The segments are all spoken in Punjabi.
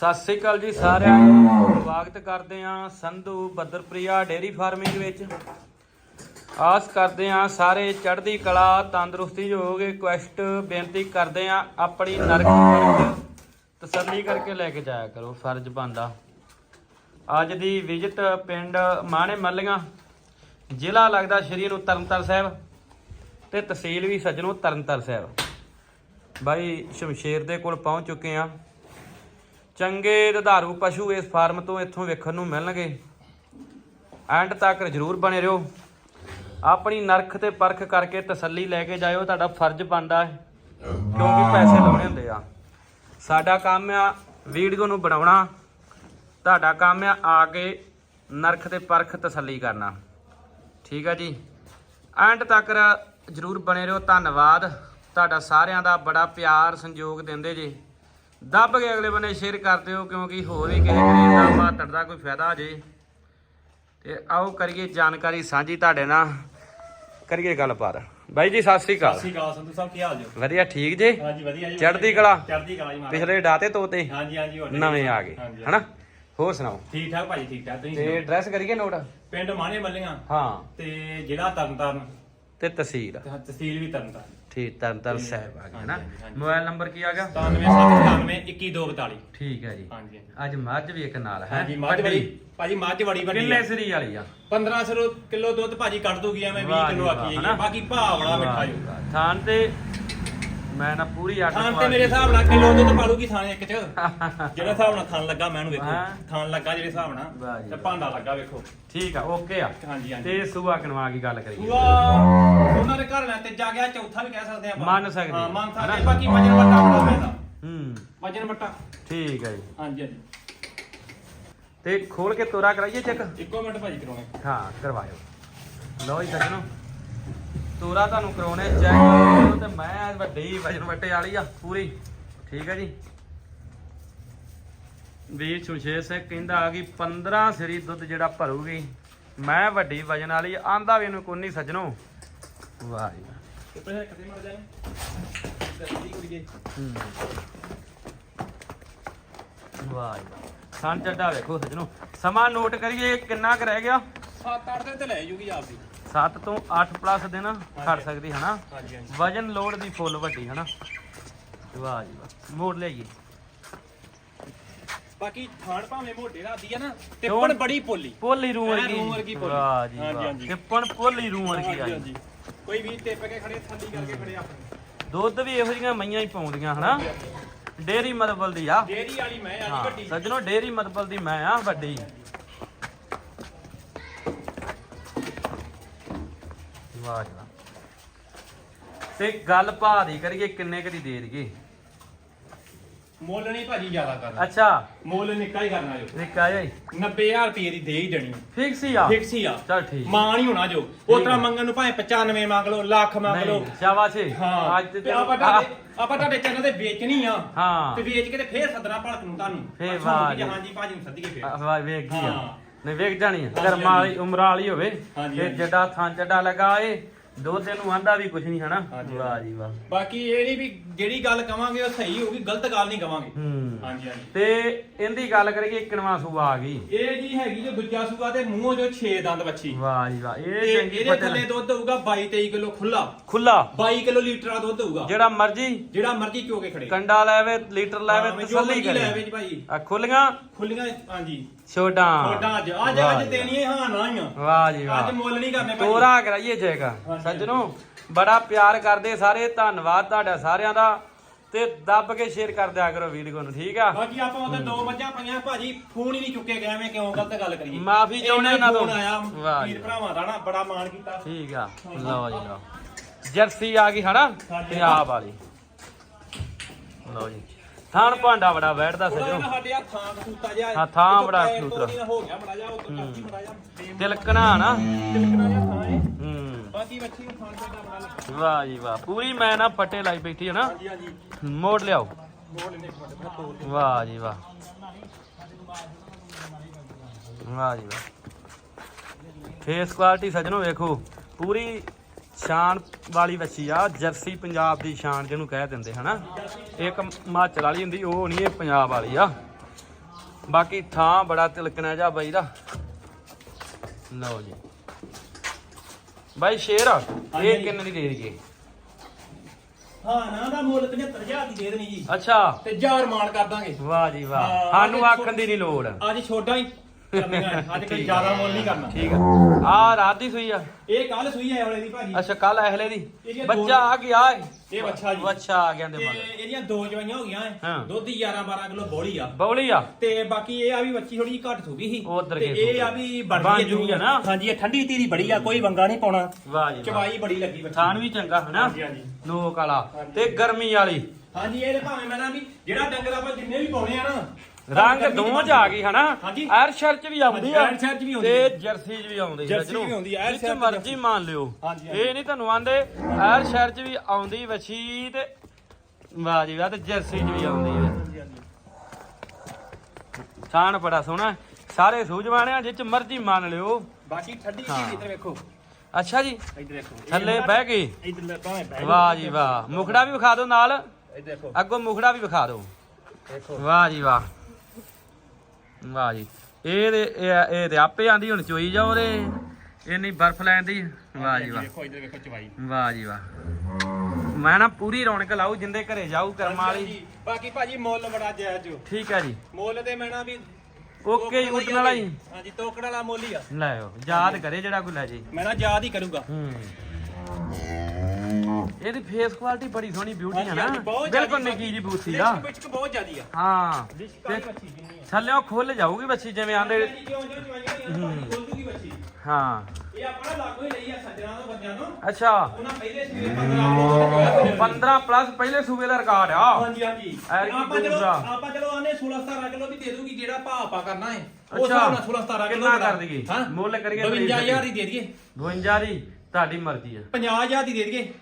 ਸਤਿ ਸ੍ਰੀ ਅਕਾਲ ਜੀ ਸਾਰਿਆਂ ਨੂੰ। ਸਵਾਗਤ ਕਰਦੇ ਹਾਂ ਸੰਧੂ ਬੱਦਰਪ੍ਰਿਆ ਡੇਰੀ ਫਾਰਮਿੰਗ ਵਿੱਚ। ਆਸ ਕਰਦੇ ਹਾਂ ਸਾਰੇ ਚੜ੍ਹਦੀ ਕਲਾ, ਤੰਦਰੁਸਤੀ ਜੋ ਹੋਗੇ ਬੇਨਤੀ ਕਰਦੇ ਹਾਂ ਆਪਣੀ ਨਰਕ ਵਿੱਚ ਤਸੱਲੀ ਕਰਕੇ ਲੈ ਕੇ ਜਾਇਆ ਕਰੋ ਫਰਜ਼ ਬੰਦਾ ਅੱਜ ਦੀ ਵਿਜ਼ਿਟ ਪਿੰਡ ਮਾਣੇ ਮੱਲੀਆਂ, ਜ਼ਿਲ੍ਹਾ ਲੱਗਦਾ ਸ਼੍ਰੀ ਨੂੰ ਤਰਨਤਾਰਨ ਸਾਹਿਬ ਤੇ ਤਹਿਸੀਲ ਵੀ ਸੱਜਣੋ ਤਰਨਤਾਰਨ ਸਾਹਿਬ। ਬਾਈ ਸ਼ਮਸ਼ੇਰ ਦੇ ਕੋਲ ਪਹੁੰਚ ਚੁੱਕੇ ਆ ਚੰਗੇ ਦੁਧਾਰੂ ਪਸ਼ੂ ਇਸ ਫਾਰਮ ਤੋਂ ਇੱਥੋਂ ਵੇਖਣ ਨੂੰ ਮਿਲਣਗੇ। ਐਂਡ ਤੱਕ ਜਰੂਰ ਬਣੇ ਰਹੋ। ਆਪਣੀ ਨਰਖ ਤੇ ਪਰਖ ਕਰਕੇ ਤਸੱਲੀ ਲੈ ਕੇ ਜਾਇਓ, ਤੁਹਾਡਾ ਫਰਜ਼ ਬਣਦਾ ਹੈ। ਕਿਉਂਕਿ ਪੈਸੇ ਲਾਉਣੇ ਹੁੰਦੇ ਆ। ਸਾਡਾ ਕੰਮ ਆ ਵੀਡੀਓ ਨੂੰ ਬਣਾਉਣਾ। ਤੁਹਾਡਾ ਕੰਮ ਆ ਆ ਕੇ ਨਰਖ ਤੇ ਪਰਖ ਤਸੱਲੀ ਕਰਨਾ। ਠੀਕ ਆ ਜੀ। ਐਂਡ ਤੱਕ ਜਰੂਰ ਬਣੇ ਰਹੋ। ਧੰਨਵਾਦ। ਤੁਹਾਡਾ ਸਾਰਿਆਂ ਦਾ ਬੜਾ ਪਿਆਰ, ਸੰਯੋਗ ਦਿੰਦੇ ਜੀ। ਦੱਬ ਕੇ ਅਗਲੇ ਬੰਨੇ ਸ਼ੇਅਰ ਕਰ ਦਿਓ ਕਿਉਂਕਿ ਹੋਰ ਵੀ ਕਿਸੇ ਗਰੀਬ ਦਾ ਮਾਤੜ ਦਾ ਕੋਈ ਫਾਇਦਾ ਜੇ। ਤੇ ਆਓ ਕਰੀਏ ਜਾਣਕਾਰੀ ਸਾਂਝੀ ਤੁਹਾਡੇ ਨਾਲ। ਕਰੀਏ ਗੱਲਬਾਤ। ਬਾਈ ਜੀ ਸਤਿ ਸ੍ਰੀ ਸਤਿ ਅਕਾਲ ਸ਼੍ਰੀ ਅਕਾਲ ਸੰਧੂ ਸਾਹਿਬ ਕੀ ਹਾਲ ਜੀ? ਵਧੀਆ ਠੀਕ ਜੇ? ਹਾਂਜੀ ਵਧੀਆ ਜੀ ਚੜ੍ਹਦੀ ਕਲਾ। ਚੜ੍ਹਦੀ ਕਲਾ ਜੀ ਪਿਛਲੇ ਡਾਤੇ ਤੋਤੇ। ਹਾਂਜੀ ਹਾਂਜੀ ਨਵੇਂ ਆ ਗਏ। ਹਨਾ? ਹੋਰ ਸੁਣਾਓ? ਠੀਕ ਠਾਕ ਭਾਜੀ ਠੀਕ ਠਾਕ। ਤੁਸੀਂ ਤੇ? ਐਡਰੈਸ ਕਰੀਏ ਨੋਟ ਪਿੰਡ ਮਾਣੇ ਮੱਲੀਆਂ ਹਾਂ। ਤੇ ਜ਼ਿਲ੍ਹਾ ਤਰਨਤਾਰਨ। ਤੇ ਤਹਿਸੀਲ। ਤੇ ਤਹਿਸੀਲ ਵੀ ਤਰਨਤਾਰਨ। ਠੀਕ ਤਰਨਤਾਰਨ ਸਾਹਿਬ ਆ ਗਿਆ ਨਾ ਹਾਂਜੀ, ਹਾਂਜੀ। ਮੋਬਾਈਲ ਨੰਬਰ ਕੀ ਆ ਗਿਆ? 9797911242 ਠੀਕ ਹੈ ਜੀ। ਹਾਂਜੀ। ਅੱਜ ਮੱਝ ਵੀ ਇੱਕ ਨਾਲ ਹੈ। ਹਾਂਜੀ ਮੱਝ ਭਾਜੀ ਮੱਝ ਬੜੀ ਵੱਡੀ ਸਰੀ ਵਾਲੀ ਆ? 1500 ਕਿਲੋ ਦੁੱਧ ਭਾਜੀ ਕੱਢ ਦੂਗੀ ਐਵੇਂ 20 ਵਾਹ ਜੀ ਕਿਲੋ ਵਾਹ, ਆਖੀ ਹਨਾ? ਜਾਈਏ ਬਾਕੀ ਭਾਅ ਬੜਾ ਮਿੱਠਾ ਵਾਹ ਜੀ ਜੀ। ਵਾਹ। ਥਾਨ ਤੇ ਮੈਂ ਨਾ ਪੂਰੀ ਅੱਠ ਥਾਨ ਤੇ ਮੇਰੇ ਹਿਸਾਬ ਨਾਲ ਕਿਲੋ ਦੁੱਧ ਪਾਲੂਗੀ ਥਾਨ ਇੱਕ ਚ। ਜਿਹੜਾ ਹਿਸਾਬ ਨਾਲ ਥਾਨ ਲੱਗਾ ਮੈਂ ਇਹਨੂੰ ਵੇਖੋ। ਥਾਨ ਲੱਗਾ ਜਿਹੜੇ ਹਿਸਾਬ ਨਾਲ। ਜੀ ਤੇ। ਭਾਂਡਾ ਲੱਗਾ ਵੇਖੋ। ਠੀਕ ਆ ਓਕੇ ਆ। ਹਾਂਜੀ ਹਾਂਜੀ। ਤੇ ਸੁਬਾ ਕਨਵਾ ਕੀ ਗੱਲ ਕਰੀਏ? ਉਹਨਾਂ ਦੇ ਘਰ ਨਾਲ ਤੀਜਾ ਗਿਆ ਚੌਥਾ ਵੀ ਕਹਿ ਸਕਦੇ ਆਪਾਂ। ਮੰਨ ਸਕਦੇ ਹਾਂ ਮੰਨ? ਸਕਦੇ ਬਾਕੀ ਵਜਨ ਵੱਟਾ ਬੜਾ ਪੈਂਦਾ। ਹੂੰ। ਵਜਨ ਵੱਟਾ। ਠੀਕ ਹੈ ਜੀ। ਹਾਂਜੀ ਹਾਂਜੀ। ਤੇ ਖੋਲ ਕੇ ਤੋਰਾ ਕਰਾਈਏ ਚੈੱਕ? ਇੱਕੋ ਮਿੰਟ ਭਾਜੀ ਕਰਾਉਣੇ। ਹਾਂ ਕਰਵਾਇਓ। ਲਓ ਜੀ ਸੱਜਣੋ ਤੋਰਾ ਤੁਹਾਨੂੰ ਕਰਾਉਣੇ ਚੈੱਕ ਤੇ ਮੈਂ ਵੱਡੀ ਵਜਨ ਵੱਟੇ ਵਾਲੀ ਆ ਪੂਰੀ। ਠੀਕ ਹੈ ਜੀ। ਵੀਰ ਸੁਸ਼ੇਰ ਸਿੰਘ ਕਹਿੰਦਾ ਆ ਗਈ 15 ਸਰੀ ਦੁੱਧ ਜਿਹੜਾ ਭਰੂਗੀ ਮੈਂ ਵੱਡੀ ਵਜਨ ਵਾਲੀ ਆਂਦਾ ਵੀ ਇਹਨੂੰ ਕੋਈ ਨਹੀਂ ਸੱਜਣੋ। ਵਾਹ ਜੀ ਵਾਹ। ਮਰ ਜੀ। ਥਣ ਚੱਡਾ ਵੇਖੋ ਸੱਜਣੋ। ਸਮਾਂ ਨੋਟ ਕਰੀਏ ਕਿੰਨਾ ਕੁ ਰਹਿ ਗਿਆ? 7-8 ਦਿਨ ਤੇ ਲੈ ਜੂਗੀ ਆਪਦੀ। 7 ਤੋਂ 8 ਪਲੱਸ ਦਿਨ ਖੜ ਸਕਦੀ ਹਨਾ? ਹਾਂਜੀ ਹਾਂਜੀ। ਵਜਨ ਲੋਡ ਦੀ ਫੁੱਲ ਵੱਡੀ ਹਨਾ? ਵਾਹ ਜੀ ਵਾਹ। ਮੋੜ ਲਈਏ ਬਾਕੀ ਥਾਣ ਭਾਵੇਂ ਮੋਢੇ ਦਾ ਆਦੀ ਆ ਨਾ ਤੇ ਕਿਉਂ? ਪਣ ਬੜੀ ਪੋਲੀ ਪੋਲੀ ਰੂ ਐ ਵਰਗੀ। ਰੂੰ ਵਰਗੀ ਪੋਲੀ। ਵਾਹ ਜੀ ਵਾਹ। ਕਿਪਣ ਪੋਲੀ ਰੂ ਵਰਗੀ ਆਈ ਹਾਂਜੀ ਕੋਈ ਵੀ ਟਿੱਪ ਕੇ ਖੜੇ ਥੱਲੀ ਕਰਕੇ ਖੜੇ ਆਪਣੇ ਦੁੱਧ ਵੀ ਇਹੋ ਜਿਹੀਆਂ ਮਈਆਂ ਹੀ ਪਾਉਂਦੀਆਂ ਹਨਾ? ਡੇਰੀ ਮਦਬਲ ਦੀ ਆ। ਡੇਰੀ ਵਾਲੀ ਮੈਂ ਆਜੀ ਵੱਡੀ। ਸੱਜਣੋ ਡੇਰੀ ਮਦਬਲ ਦੀ ਮੈਂ ਆ ਵੱਡੀ। ਵਾਹ ਜੀ ਵਾਹ ਤੇ ਗੱਲ ਭਾ ਦੀ ਕਰੀਏ ਕਿੰਨੇ ਕਦੀ ਦੇ ਦਈਏ? ਮੁੱਲ ਨਹੀਂ ਭਾਜੀ ਜ਼ਿਆਦਾ ਕਰਨਾ। ਅੱਛਾ। ਮੁੱਲ ਨਿੱਕਾ ਹੀ ਕਰਨਾ ਜੋ। ਨਿੱਕਾ ਜਿਹਾ 90000 ਰੁਪਏ ਦੀ ਦੇ ਹੀ ਦੇਣੀ ਫਿਕਸ ਹੀ ਆ? ਫਿਕਸ ਹੀ ਆ। ਚਲ ਠੀਕ। ਮਾਂ ਨਹੀਂ ਹੋਣਾ ਜੋ। ਆ। ਮੰਗਣ ਨੂੰ ਭਾਵੇਂ 95 ਮੰਗ ਲਓ ਲੱਖ ਮੰਗ ਲਓ। ਸ਼ਾਬਾਸ਼। ਹਾਂ। ਅੱਜ ਤੇ ਆਪਾਂ ਤੁਹਾਡੇ ਆਪਾਂ ਤੁਹਾਡੇ ਚੈਨਲ ਤੇ ਵੇਚਣੀ ਆ। ਹਾਂ। ਤੇ ਵੇਚ ਕੇ ਤੇ ਫੇਰ ਸੱਦਣਾ ਭਲਕ ਨੂੰ ਤੁਹਾਨੂੰ। ਫੇਰ ਵਾਹ। ਹਾਂਜੀ ਭਾਜੀ ਨੂੰ ਸੱਦੀਏ ਫੇਰ। ਵਾਹ ਵੇਖ ਗਈ ਆ। ਹਾਂ। ਨਹੀਂ ਵੇਖ ਜਾਣੀ ਆ ਕਰਮਾਂ ਵਾਲੀ। ਉਮਰਾਂ ਵਾਲੀ ਹੋਵੇ ਹਾਂਜੀ, ਤੇ ਹਾਂਜੀ। ਜੱਡਾ ਥਾਂ ਚੱਡਾ ਲਗਾ ਏ ਦੁੱਧ ਨੂੰ ਆਂਦਾ ਵੀ ਕੁਝ ਨਹੀਂ ਹਨਾ ਵਾਹ ਜੀ ਵਾਹ ਬਾਕੀ ਇਹ ਨਹੀਂ ਵੀ ਜਿਹੜੀ ਗੱਲ ਕਵਾਂਗੇ ਉਹ ਸਹੀ ਹੋਊਗੀ ਗਲਤ ਗੱਲ ਨਹੀਂ ਕਵਾਂਗੇ। ਹੂੰ। ਹਾਂਜੀ ਹਾਂਜੀ। ਤੇ ਇਹਦੀ ਗੱਲ ਕਰੀਏ ਕਿਣਵਾ ਸੂਆ ਆ ਗਈ। ਇਹ ਜੀ ਹੈਗੀ ਜੋ ਦੂਜਾ ਸੂਆ ਤੇ ਮੂੰਹੋਂ ਜੋ 6 ਦੰਦ ਬੱਚੀ ਵਾਹ ਜੀ ਵਾਹ ਤੇ ਇਹ ਚੰਗੀ ਇਹਦੇ ਥੱਲੇ ਦੁੱਧ ਹੋਊਗਾ 22 23 ਕਿਲੋ ਖੁੱਲਾ ਖੁੱਲਾ 22 ਕਿਲੋ ਲੀਟਰ ਦਾ ਦੁੱਧ ਹੋਊਗਾ। ਜਿਹੜਾ ਮਰਜ਼ੀ। ਜਿਹੜਾ ਮਰਜ਼ੀ ਚੋ ਕੇ ਖੜੇ। ਕੰਡਾ ਲੈਵੇ ਲੀਟਰ ਲੈਵੇ ਤਸੱਲੀ ਕਰੇ। ਜੀ ਭਾਈ। ਆ ਖੁੱਲੀਆਂ ਖੁੱਲੀਆਂ ਹਾਂਜੀ। ਛੋਟਾਂ। ਛੋਟਾ ਅੱਜ। ਅੱਜ ਅੱਜ ਦੇਣੀ ਹੈ ਹਾਂ ਨਾ ਹੀ ਵਾਹ। ਜੀ ਵਾਹ। ਅੱਜ ਮੁੱਲ ਨਹੀਂ ਕਰਨੇ ਭਾਈ। ਤੋਰਾ ਕਰਾਈਏ ਜੇਗਾ। ਸੱਜਣੋ ਬੜਾ ਪਿਆਰ ਕਰਦੇ ਸਾਰੇ ਧੰਨਵਾਦ ਤੁਹਾਡਾ ਸਾਰਿਆਂ ਦਾ। ਤੇ ਦੱਬ ਕੇ ਸ਼ੇਅਰ ਕਰ ਦਿਆ ਕਰੋ ਵੀਡੀਓ ਨੂੰ ਠੀਕ ਆ? ਬਾਕੀ ਆਪਾਂ ਉਹਦੇ ਦੋ ਮੱਝਾਂ ਪਈਆਂ। ਭਾਜੀ ਫੋਨ ਹੀ ਨਹੀਂ ਚੁੱਕੇ ਗਏ ਐਵੇਂ ਕਿਉਂ ਗਲਤ ਗੱਲ ਕਰੀਏ? ਮਾਫ਼ੀ ਚਾਹੁੰਦੇ ਉਹਨਾਂ ਤੋਂ। ਵਾਹ। ਵੀਰ ਭਰਾਵਾਂ ਦਾ ਨਾ ਬੜਾ ਮਾਣ ਕੀਤਾ। ਠੀਕ ਆ। ਲਓ ਜੀ ਲਓ। ਜਰਸੀ ਆ ਗਈ ਹਨਾ। ਪੰਜਾਬ ਵਾਲੀ ਲਓ ਜੀ। ਥਾਣ ਭਾਂਡਾ ਬੜਾ ਬੈਠਦਾ ਜਿਹਾ ਸਾਡੇ ਆ ਥਾਂ ਕਸੂਤਾ ਜਿਹਾ ਹਾਂ, ਥਾਂ ਬੜਾ ਕਸੂਤਾ। ਹੋ ਗਿਆ ਬੜਾ ਜਿਹਾ ਉਹ ਕਰਦੀ ਬੜਾ ਜਿਹਾ। ਤਿਲਕਣਾ ਨਾ। ਤਿਲਕਣਾ ਜਿਹਾ ਥਾਂ ਹੂੰ। ਬਾਕੀ ਬੱਚੀ ਨੂੰ ਵਾਹ ਜੀ ਵਾਹ ਪੂਰੀ ਮੈਂ ਨਾ ਫੱਟੇ ਲਾਈ ਬੈਠੀ ਹੈ ਨਾ। ਹਾਂਜੀ ਹਾਂਜੀ। ਮੋੜ ਲਿਆਓ। ਮੋੜ ਲੈਣੇ ਇੱਕ ਮਿੰਟ ਮੈਂ ਤੋੜ ਦੇ ਵਾਹ ਜੀ ਵਾਹ। ਵਾਹ ਜੀ ਵਾਹ। ਫੇਸ ਕੁਆਲਿਟੀ ਸੱਜਣੋ ਵੇਖੋ ਪੂਰੀ ਸ਼ਾਨ ਵਾਲੀ ਵੱਛੀ ਆ ਜਰਸੀ ਪੰਜਾਬ ਦੀ ਸ਼ਾਨ ਜਿਹਨੂੰ ਕਹਿ ਦਿੰਦੇ ਹਨਾ। ਇੱਕ ਹਿਮਾਚਲ ਵਾਲੀ ਹੁੰਦੀ ਉਹ ਨਹੀਂ ਇਹ ਪੰਜਾਬ ਵਾਲੀ ਆ। ਬਾਕੀ ਥਾਂ ਬੜਾ ਤਿਲਕਣਾ ਜਾ ਬਾਈ ਦਾ। ਲਓ ਜੀ। ਬਾਈ ਸ਼ੇਰ ਹਾਂਜੀ। ਇਹ ਕਿੰਨੇ ਦੀ ਦੇ ਦਈਏ? ਹਾਂ ਨਾ ਦਾ ਮੁੱਲ 75000 ਦੀ ਦੇ ਦੇਣੀ ਜੀ। ਅੱਛਾ। ਤੇ ਜਾਰ ਮਾਨ ਕਰ ਦਾਂਗੇ। ਵਾਹ ਜੀ ਵਾਹ। ਹਾਂ, ਸਾਨੂੰ ਆਖਣ ਦੀ ਨਹੀਂ ਲੋੜ। ਅੱਜ ਛੋਟਾ ਹੀ ਕਰਨੀਆਂ ਨੇ। ਅੱਜ ਕੋਈ ਠੀਕ ਜ਼ਿਆਦਾ ਮੁੱਲ ਨਹੀਂ ਕਰਨਾ। ਠੀਕ ਆ। ਆ ਰਾਤ ਦੀ ਸੂਈ ਆ। ਇਹ ਕੱਲ ਸੂਈ ਹੈ ਵਾਲੇ ਦੀ ਭਾਜੀ। ਅੱਛਾ ਕੱਲ ਐਹਲੇ ਦੀ? ਇਹਦੀਆਂ ਦੋ- ਬੱਚਾ ਆ ਗਿਆ ਏ। ਇਹ ਬੱਚਾ ਜੀ। ਬੱਚਾ ਆ ਗਿਆ ਦੇ ਤੇ ਮਗਰ ਇਹਦੀਆਂ ਦੋ ਜਵਾਈਆਂ ਹੋ ਗਈਆਂ ਹਾਂ। ਐ ਦੁੱਧ 11 12 ਕਿਲੋ ਬੋਲੀ ਆ। ਬੌਲੀ ਆ। ਤੇ ਬਾਕੀ ਇਹ ਆ ਵੀ ਬੱਚੀ ਥੋੜੀ ਜਿਹੀ ਘੱਟ ਸੂਗੀ ਸੀ। ਉਹ ਉੱਧਰ ਤੇ ਕੇ ਇਹ ਸੂਗੀ। ਆ ਵੀ ਬਣ ਬਣ ਗਈ ਜੂਗੀ ਨਾ। ਹਾਂਜੀ ਇਹ ਠੰਡੀ ਧੀਰੀ ਬੜੀ ਆ ਕੋਈ ਵੰਗਾ ਨਹੀਂ ਪਾਉਣਾ। ਵਾਹ ਜੀ ਵਾਹ। ਚਵਾਈ ਬੜੀ ਲੱਗੀ ਬੱਚੀ। ਥਾਨ ਵੀ ਚੰਗਾ ਹਨਾ? ਹਾਂਜੀ ਵਾਲਾ। ਹਾਂਜੀ। ਤੇ ਗਰਮੀ ਵਾਲੀ। ਹਾਂਜੀ ਇਹ ਤੇ ਭਾਵੇਂ ਮੈਂ ਨਾ ਵੀ ਜਿਹੜਾ ਡੰਗਰ ਆਪਾਂ ਜਿੰਨੇ ਵੀ ਪਾਉਣੇ ਆ ਨਾ ਰੰਗ ਦੋਵਾਂ ਚ ਆ ਗਈ ਹਨਾ? ਹਾਂਜੀ। ਐਰ ਸ਼ਰ ਚ ਵੀ ਆਉਂਦੀ ਆ। ਐਰ ਸ਼ਰ ਚ ਵੀ ਆਉਂਦੀ ਤੇ ਆ। ਜਰਸੀ ਚ ਵੀ ਆਉਂਦੀ ਜਰਸੀ। ਵੀ ਆਉਂਦੀ ਆ, ਐਰ ਜਿੱਥੇ ਸ਼ਰ ਚ ਮਰਜ਼ੀ। ਮੰਨ ਲਿਓ। ਹਾਂਜੀ, ਹਾਂਜੀ। ਇਹ ਨਹੀਂ ਤੁਹਾਨੂੰ ਆਂਦੇ ਐਰ ਸ਼ਰ ਚ ਵੀ ਆਉਂਦੀ ਵਛੀ ਤੇ ਵਾਹ ਜੀ ਵਾਹ ਤੇ ਜਰਸੀ ਚ ਵੀ ਆਉਂਦੀ ਹੈ ਥਾਨ ਬੜਾ ਸੋਹਣਾ ਸਾਰੇ ਸੂਝਵਾਣਿਆ ਜਿੱਚ ਮਰਜ਼ੀ ਮੰਨ ਲਿਓ। ਬਾਕੀ ਠੰਡੀ। ਧੀਰੀ ਇੱਧਰ ਵੇਖੋ। ਅੱਛਾ ਜੀ। ਇੱਧਰ ਵੇਖੋ। ਥੱਲੇ ਬਹਿ ਗਈ। ਇੱਧਰ ਲੈ ਭਾਵੇਂ ਬਹਿ ਵਾਹ ਜੀ ਵਾਹ। ਮੁਖੜਾ ਵੀ ਵਿਖਾ ਦਿਓ ਨਾਲ। ਇੱਧਰ ਦੇਖੋ ਅੱਗੋਂ ਮੁਖੜਾ ਵੀ ਵਿਖਾ ਦਿਓ। ਦੇਖੋ ਵਾਹ ਜੀ ਵਾਹ। ਵਾਹ ਜੀ। ਇਹ ਤੇ ਇਹ ਇਹ ਤੇ ਆਪੇ ਆਂਦੀ ਹੁਣ ਚੋਈ ਜਾਓ ਰੇ ਇੰਨੀ ਬਰਫ਼ ਲੈਣ ਦੀ। ਵਾਹ ਜੀ ਵਾਹ। ਦੇਖੋ ਇੱਧਰ ਵੇਖੋ ਚਵਾਈ। ਵਾਹ ਜੀ ਵਾਹ। ਮੈਂ ਨਾ ਪੂਰੀ ਰੌਣਕ ਲਾਉ ਜਿੰਦੇ ਘਰੇ ਜਾਊ ਕਰਮ ਵਾਲੀ। ਬਾਕੀ ਭਾਜੀ ਮੁੱਲ ਬੜਾ ਜਾਇਜ਼ ਜੋ ਠੀਕ ਹੈ ਜੀ। ਮੁੱਲ ਤੇ ਮੈਂ ਨਾ ਵੀ ਓਕੇ ਜੀ ਉਤਨ ਵਾਲਾ ਹੀ ਹਾਂਜੀ ਤੋਕੜ ਵਾਲਾ ਮੁੱਲ ਹੀ ਆ। ਲੈ ਆਓ ਯਾਦ ਕਰੇ ਜਿਹੜਾ ਕੋਈ ਲੈ ਜੇ। ਮੈਂ ਨਾ ਯਾਦ ਹੀ ਕਰੂੰਗਾ। ਹੂੰ। ਇਹਦੀ ਫੇਸ ਕੁਆਲਿਟੀ ਬੜੀ ਸੋਹਣੀ ਬਿਊਟੀ ਹੈ ਨਾ। ਹਾਂਜੀ, ਬਹੁਤ ਬਿਲਕੁਲ ਨਿੱਕੀ ਜੀ ਬੂਥੀ ਆ ਲਿਸ਼ਕ ਬਹੁਤ ਜ਼ਿਆਦੀ ਆ। ਹਾਂ। ਲਿਸ਼ਕ ਤੇ ਵਾਲੀ ਬੱਚੀ ਜਿੰਨੀ ਆ। ਥੱਲਿਓਂ ਖੁੱਲ ਜਾਊਗੀ ਬੱਚੀ ਜਿਵੇਂ ਆਂਦੇ ਕਿਉਂ ਜੋ ਨਾ ਬੱਚੀ। ਹਾਂ। ਇਹ ਆਪਣਾ ਲਾਗੋ ਹੀ ਲਈ ਆ ਸੱਜਣਾ ਤੋਂ ਬੰਦਿਆਂ ਤੋਂ ਅੱਛਾ। ਉਹਨਾਂ ਪਹਿਲੇ ਸਵੇਰ 15 15 ਪਲੱਸ ਪਹਿਲੇ ਸੂਬੇ ਦਾ ਰਿਕਾਰਡ ਆ। ਹਾਂਜੀ ਹਾਂਜੀ। ਐਰ ਕੀ ਆਪਾਂ ਚਲੋ ਦੂਸਰਾ? ਆਪਾਂ ਚਲੋ ਆਨੇ 16 17 ਕਿਲੋ ਵੀ ਦੇ ਦੂਗੀ ਜਿਹੜਾ ਭਾਅ ਆਪਾਂ ਕਰਨਾ ਹੈ। ਅੱਛਾ। ਉਸ ਹਿਸਾਬ ਨਾਲ 16 17 ਕਿਲੋ ਕਿੰਨਾ ਕਰ। ਦਈਏ? ਹਾਂ। ਮੁੱਲ ਕਰੀਏ 52000 ਦੀ ਦੇ ਦਈਏ। 52 ਦੀ ਤੁਹਾਡੀ ਮਰਜ਼ੀ ਆ। 50000 ਦੀ ਦੇ ਦਈਏ।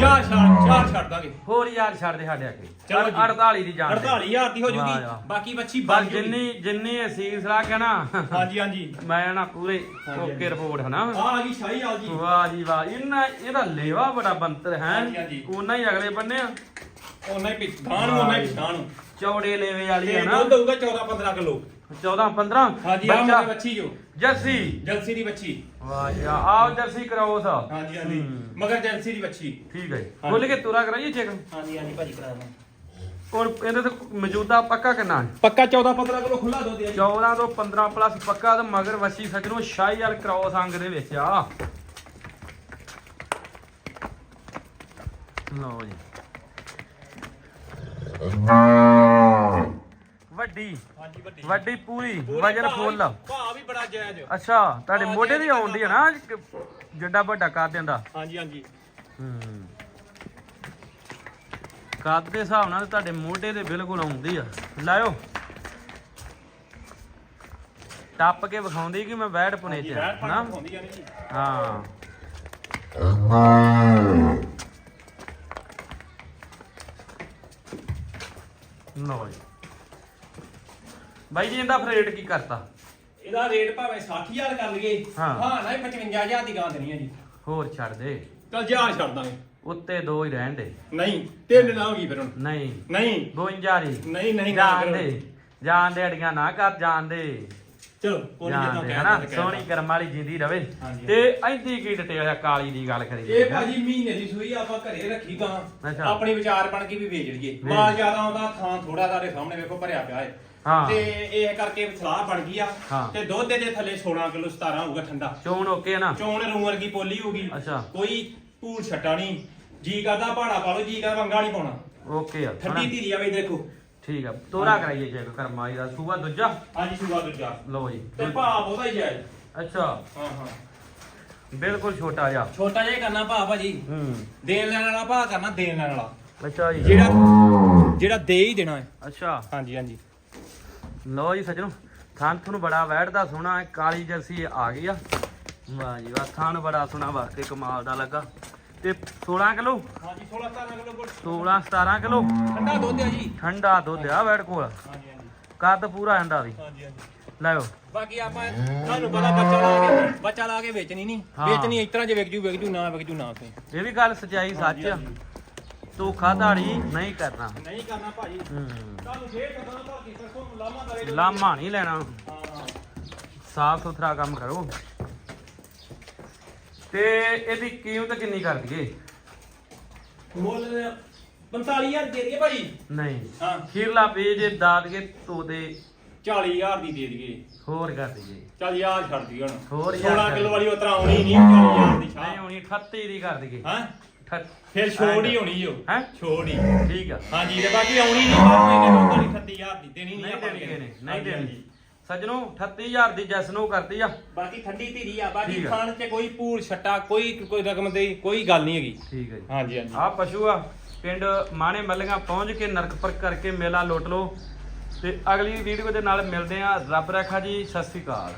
ਯਾਰ ਛੱਡ ਚਾਰ ਛੱਡ ਦਾਂਗੇ। ਹੋਰ ਯਾਰ ਛੱਡ ਦੇ ਸਾਡੇ ਅੱਗੇ। ਚਲੋ ਜੀ। 48 ਦੀ ਜਾਣ ਦੇ। 48000 ਦੀ ਹੋ ਵਾਹ ਜੂਗੀ ਯਾਰ। ਬਾਕੀ ਬੱਚੀ ਪਰ ਬਣ ਜੂਗੀ। ਜਿੰਨੀ ਜਿੰਨੀ ਅਸੀਸ ਲਾ ਕੇ ਨਾ। ਹਾਂਜੀ ਹਾਂਜੀ। ਮੈਂ ਨਾ ਪੂਰੇ ਹਾਂਜੀ। ਓਕੇ ਰਿਪੋਰਟ ਹਨਾ। ਆ ਆ ਗਈ ਸ਼ਾਹੀ ਆਲ ਜੀ ਵਾਹ ਜੀ ਵਾਹ। ਇਹਨਾਂ ਇਹਦਾ ਲੇਵਾ ਬੜਾ ਬੰਤਰ ਹੈ। ਹਾਂਜੀ। ਉਹਨਾਂ ਹੀ ਅਗਲੇ ਬੰਨੇ ਆ। ਉਹਨਾਂ ਹੀ ਪਿਛਾਣ ਨੂੰ ਉਹਨਾਂ ਹੀ ਪਿਛਾਣ ਨੂੰ। ਚੌੜੇ ਲੇਵੇ ਵਾਲੀ ਹੈ ਨਾ। ਦੁੱਧ ਹੋਊਗਾ 14 15 ਕਿਲੋ। 14 15 ਹਾਂਜੀ ਆ ਮੇਰੀ ਬੱਚੀ ਜੋ। ਜਰਸੀ। ਜਲਸੀ ਦੀ ਬੱਚੀ। ਵਾਹ ਜੀ ਆਹ ਜਰਸੀ ਕਰਾਓ ਸਾ ਹਾਂਜੀ ਹਾਂਜੀ। ਹੂੰ। ਮਗਰ ਜਲਸੀ ਦੀ ਬੱਚੀ। ਠੀਕ ਹੈ ਜੀ। ਹਾਂਜੀ। ਖੁੱਲ ਕੇ ਤੁਰਾ ਕਰਾਈਏ ਚੈੱਕ? ਹਾਂਜੀ ਹਾਂਜੀ ਭਾਜੀ ਕਰਾ ਦਾਂ ਹੁਣ ਇਹਦੇ ਤੇ ਮੌਜੂਦਾ ਪੱਕਾ ਕਿੰਨਾ ਹੈ? ਪੱਕਾ 14 15 ਕਿਲੋ ਖੁੱਲਾ ਦੁੱਧ ਹੈ 14 ਤੋਂ 15 ਪਲੱਸ ਪੱਕਾ ਤੇ ਮਗਰ ਵਸੀ ਸੱਜਣੋ ਸ਼ਾਹੀ ਵਾਲ ਕ੍ਰੋਸ ਅੰਗ ਦੇ ਵਿੱਚ ਆ। ਲਓ ਜੀ। ਵੱਡੀ। ਹਾਂਜੀ ਵੱਡੀ। ਵੱਡੀ ਪੂਰੀ ਵਜਨ ਫੁੱਲ। ਭਾਅ ਵੀ ਬੜਾ ਜਾਇਜ਼ ਅੱਛਾ ਤੁਹਾਡੇ ਮੋਢੇ ਦੀ ਆਉਂਦੀ ਹੈ ਨਾ ਜਿੱਡਾ ਵੱਡਾ ਕਰ ਦਿੰਦਾ? ਹਾਂਜੀ ਹਾਂਜੀ। ਹੂੰ। ਕੱਦ ਦੇ ਹਿਸਾਬ ਨਾਲ ਤੁਹਾਡੇ ਮੋਢੇ ਦੇ ਬਿਲਕੁਲ ਆਉਂਦੀ ਆ। ਲਾਇਓ। ਟੱਪ ਕੇ ਵਿਖਾਉਂਦੀ ਕਿ ਮੈਂ ਬੈਠ ਪੁਨੇ ਚ ਨਾ? ਹਾਂ। ਜੀ। ਬਾਈ ਜੀ ਇਹਦਾ ਫਿਰ ਰੇਟ ਕੀ ਕਰਤਾ? ਇਹਦਾ ਰੇਟ ਭਾਵੇਂ 60000 ਕਰ ਲਈਏ। ਹਾਂ। ਹਾਂ ਨਾ ਇਹ 55000 ਦੀ ਗਾਂ ਦੇਣੀ ਹੈ ਜੀ। ਹੋਰ ਛੱਡ ਦੇ। ਚਲ ਜਾ ਛੱਡ ਦਾਂਗੇ। ਉੱਤੇ ਦੋ ਹੀ ਰਹਿਣ ਦੇ। ਨਹੀਂ ਤਿੰਨ ਨਾ ਹੋਗੀ ਫਿਰ ਹੁਣ। ਨਹੀਂ। ਨਹੀਂ। 52 ਦੀ ਨਹੀਂ ਨਹੀਂ ਗਾਂ ਜਾਣ ਕਰੋ। ਦੇ। ਜਾਣ ਦੇ ਅੜੀਆਂ ਨਾ ਕਰ ਜਾਣ ਦੇ। ਚਲੋ ਕੋਈ ਜਾਣ ਜਿੱਦਾਂ ਦੇ ਹਨਾ? ਸੋਹਣੀ ਕਰਮ ਵਾਲੀ ਜਿੰਦੀ ਰਵੇ। ਹਾਂਜੀ। ਤੇ ਐਂਦੀ ਕੀ ਡਿਟੇਲ ਆ ਕਾਲੀ ਦੀ ਗੱਲ ਕਰੀ ਇਹ ਭਾਜੀ ਮਹੀਨੇ ਦੀ ਸੂਈ ਆਪਾਂ ਘਰੇ ਰੱਖੀ ਅੱਛਾ। ਆਪਣੀ ਵਿਚਾਰ ਬਣ ਕੇ ਵੀ ਵੇਚ ਲਈਏ। ਮਾਲ ਜ਼ਿਆਦਾ ਆਉਂਦਾ ਥਾਂ ਥੋੜਾ ਤੁਹਾਡੇ ਸਾਹਮਣੇ ਵੇਖੋ ਭਰਿਆ ਪਿਆ ਹੈ ਹਾਂ। ਤੇ ਇਹ ਕਰਕੇ ਸਲਾਹ ਬਣ ਗਈ ਆ। ਹਾਂ। ਤੇ ਦੁੱਧ ਦੇ ਥੱਲੇ 16 ਕਿਲੋ 17 ਹੋਊਗਾ ਠੰਡਾ। ਚੋਣ ਓਕੇ ਨਾ? ਚੋਣ ਰੂ ਵਰਗੀ ਪੋਲੀ ਹੋਊਗੀ। ਅੱਛਾ। ਕੋਈ ਧੂੜ ਛੱਟਾ ਨਹੀਂ। ਜੀ ਕਰਦਾ ਪਹਾੜਾ ਪਾ ਲਓ ਜੀ ਕਰਦਾ ਵੰਗਾ ਨਹੀਂ ਪਾਉਣਾ। ਓਕੇ ਆ ਠੰਡੀ ਹਨਾ? ਧੀਰੀ ਆਵੇ ਦੇਖੋ। ਠੀਕ ਆ ਤੋਰਾ ਕਰਾਈਏ ਚੈੱਕ ਕਰਮ ਵਾਲੀ ਦਾ। ਸੂਆ ਦੂਜਾ? ਹਾਂਜੀ ਸੂਆ ਦੂਜਾ। ਲਓ ਜੀ। ਤੇ ਭਾਅ ਬਹੁਤਾ ਹੀ ਜਾਇਜ਼ ਅੱਛਾ। ਹਾਂ ਹਾਂ। ਬਿਲਕੁਲ ਛੋਟਾ ਜਿਹਾ। ਛੋਟਾ ਜਿਹਾ ਹੀ ਕਰਨਾ ਭਾਅ ਭਾਜੀ ਹੂੰ। ਦੇਣ ਲੈਣ ਵਾਲਾ ਭਾਅ ਕਰਨਾ ਦੇਣ ਲੈਣ ਵਾਲਾ। ਅੱਛਾ ਜੀ। ਜਿਹੜਾ ਜਿਹੜਾ ਦੇ ਹੀ ਦੇਣਾ ਹੈ। ਅੱਛਾ। ਹਾਂਜੀ ਹਾਂਜੀ। ਲਓ ਜੀ ਸੱਜਣੋ ਥਾਨ ਤੁਹਾਨੂੰ ਬੜਾ ਵੈੜਦਾ ਸੋਹਣਾ ਹੈ ਕਾਲੀ ਜਰਸੀ ਆ ਗਈ ਆ। ਵਾਹ ਜੀ ਵਾਹ ਥਾਨ ਬੜਾ ਸੋਹਣਾ ਵਾਕਈ ਕਮਾਲ ਦਾ ਲੱਗਾ। ਤੇ 16 ਕਿਲੋ? ਹਾਂਜੀ 16 17 ਕਿਲੋ ਗੁੜ। 16 17 ਕਿਲੋ? ਠੰਡਾ ਦੁੱਧ ਹੈ ਜੀ। ਠੰਡਾ ਦੁੱਧ ਆ ਵੈੜ ਕੋਲ। ਹਾਂਜੀ ਹਾਂਜੀ। ਕੱਦ ਪੂਰਾ ਆਂਦਾ ਵੀ। ਹਾਂਜੀ ਹਾਂਜੀ। ਲਾਓ ਬਾਕੀ ਆਪਾਂ ਤੁਹਾਨੂੰ ਪਤਾ ਬੱਚਾ ਲਾ ਕੇ ਬੱਚਾ ਲਾ ਕੇ ਵੇਚਣੀ ਨਹੀਂ। ਵੇਚਣੀ ਇਸ ਤਰ੍ਹਾਂ ਜੇ ਵਿਕ ਜੂ ਵਿਕ ਜੂ ਨਾ ਵਿਕ ਜੂ ਨਾ ਸਹੀ ਇਹ ਵੀ ਗੱਲ ਸਚਾਈ ਸੱਚ ਆ। ਧੋਖਾ ਧਾੜੀ ਨਹੀਂ ਕਰਨਾ। ਨਹੀਂ ਕਰਨਾ ਭਾਜੀ। ਹੂੰ। ਤੁਹਾਨੂੰ ਫੇਰ ਕਹਾਂ ਤਾਂ ਕਿ ਸਰਸੋਂ ਨੂੰ ਲਾਮਾ ਕਰੇ ਲਾਮਾ ਨਹੀਂ ਲੈਣਾ। ਸਾਫ਼ ਸੁਥਰਾ ਕੰਮ ਕਰੋ। ਤੇ ਇਹਦੀ ਕੀਮਤ ਕਿੰਨੀ ਕਰ ਦਈਏ? ਮੁੱਲ 45000 ਦੇ ਦਈਏ ਭਾਜੀ। ਨਹੀਂ। ਹਾਂ। ਖੀਰਲਾ ਪੇਜ ਦਾਦ ਕੇ ਤੋਦੇ 40000 ਦੀ ਦੇ ਦਈਏ। ਹੋਰ ਕਰ ਦਈਏ। ਚੱਲ ਯਾਰ ਛੱਡ ਦਈਏ ਹੁਣ। ਹੋਰ ਯਾਰ। 16 ਛੱਡ ਕਿਲੋ ਵਾਲੀ ਉਤਰਾ ਆਉਣੀ ਨਹੀਂ 40000 ਦੀ ਨਹੀਂ ਛਾਂ ਹੋਣੀ 38 ਦੀ ਕਰ ਦਈਏ। ਹਾਂ? ਫਿਰ ਛੋੜ ਹੀ ਹੋਣੀ ਓ ਹੈਂ? ਛੋੜ ਹੀ। ਠੀਕ ਆ। ਹਾਂਜੀ ਤੇ ਬਾਕੀ ਆਉਣੀ ਨਹੀਂ ਬਾਅਦ ਮਹੀਨੇ ਤੋਂ ਤੁਹਾਡੀ 38000 ਦੀ ਦੇਣੀ ਨਹੀਂ ਨਹੀਂ ਆਪਾਂ ਦੇਣੀ ਇਹਨੇ ਨਹੀਂ ਹਾਂਜੀ, ਦੇਣੀ। ਹਾਂਜੀ। ਸੱਜਣੋ 38000 ਦੀ ਜੈਸ ਨੂੰ ਕਰਤੀ ਆ। ਬਾਕੀ ਠੰਡੀ ਧੀਰੀ ਆ ਬਾਕੀ ਠੀਕ ਆ। ਖਾਣ ਤੇ ਕੋਈ ਪੂਰ ਛੱਟਾ ਕੋਈ ਕੋਈ ਰਕਮ ਦੀ ਕੋਈ ਗੱਲ ਨਹੀਂ ਹੈਗੀ। ਠੀਕ ਹੈ ਜੀ। ਹਾਂਜੀ ਹਾਂਜੀ। ਆ ਪਸ਼ੂ ਆ ਪਿੰਡ ਮਾਣੇ ਮੱਲੀਆਂ ਪਹੁੰਚ ਕੇ ਨਰਕਪਰ ਕਰਕੇ ਮੇਲਾ ਲੁੱਟ ਲਓ। ਤੇ ਅਗਲੀ ਵੀਡੀਓ ਦੇ ਨਾਲ ਮਿਲਦੇ ਆ। ਰੱਬ ਰੱਖਾ ਜੀ ਸਤਿ ਸ੍ਰੀ ਅਕਾਲ।